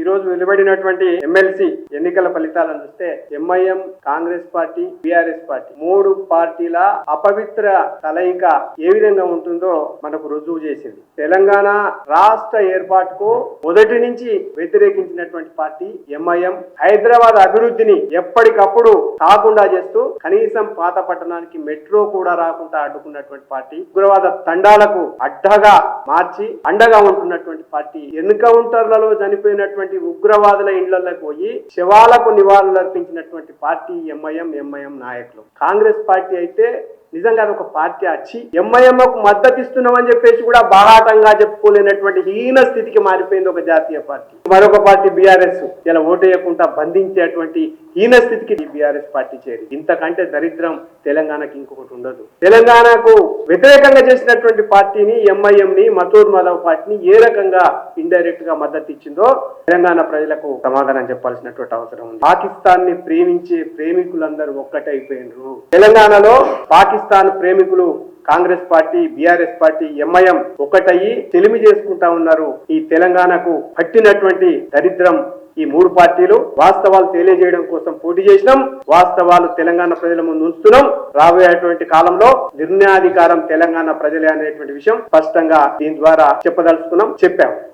ఈ రోజు వెలువడినటువంటి ఎమ్మెల్సీ ఎన్నికల ఫలితాలను చూస్తే MIM Congress party BRS party మూడు పార్టీల అపవిత్ర కలయిక ఏ విధంగా ఉంటుందో మనకు రుజువు చేసింది. తెలంగాణ రాష్ట్ర ఏర్పాటుకు మొదటి నుంచి వ్యతిరేకించినటువంటి పార్టీ ఎంఐఎం. హైదరాబాద్ అభివృద్ధిని ఎప్పటికప్పుడు కాకుండా చేస్తూ కనీసం పాత పట్టణానికి మెట్రో కూడా రాకుండా అడ్డుకున్నటువంటి పార్టీ. ఉగ్రవాద తండాలకు అడ్డగా మార్చి అండగా ఉంటున్నటువంటి పార్టీ ఎన్కౌంటర్లలో చనిపోయినటువంటి ఉగ్రవాదుల ఇళ్ళలోకి పోయి శవాలకు నివాళులు అర్పించినటువంటి పార్టీ ఎంఐఎం ఎంఐఎం నాయకులు. కాంగ్రెస్ పార్టీ అయితే నిజంగా అది ఒక పార్టీ వచ్చి ఎంఐఎంకు మద్దతు ఇస్తున్నామని చెప్పేసి కూడా బాహాటంగా చెప్పుకోలేనటువంటి హీన స్థితికి మారిపోయింది ఒక జాతీయ పార్టీ. మరొక పార్టీ బీఆర్ఎస్ ఇలా ఓటేయకుండా బంధించేటువంటి హీన స్థితికి బీఆర్ఎస్ పార్టీ చేరి. ఇంతకంటే దరిద్రం తెలంగాణకి ఇంకొకటి ఉండదు. తెలంగాణకు వ్యతిరేకంగా చేసినటువంటి పార్టీని ఎంఐఎం ని మతూర్ మాధవ్ పార్టీని ఏ రకంగా ఇండైరెక్ట్గా మద్దతు ఇచ్చిందో తెలంగాణ ప్రజలకు సమాధానం చెప్పాల్సినటువంటి అవసరం ఉంది. పాకిస్తాన్ని ప్రేమించే ప్రేమికులందరూ ఒక్కటైపోయినరు. తెలంగాణలో పాకిస్తాన్ ప్రేమికులు Congress party BRS party MIM ఒకటయ్యి తెలిమి చేసుకుంటా ఉన్నారు. ఈ తెలంగాణకు పట్టినటువంటి దరిద్రం ఈ మూడు పార్టీలు వాస్తవాలు తెలియజేయడం కోసం పోటీ చేసినాం. వాస్తవాలు తెలంగాణ ప్రజల ముందు ఉంచుతున్నాం. రాబోయేటువంటి కాలంలో నిర్ణయాధికారం తెలంగాణ ప్రజలే అనేటువంటి విషయం స్పష్టంగా దీని ద్వారా చెప్పదలుచుకున్నాం చెప్పాం.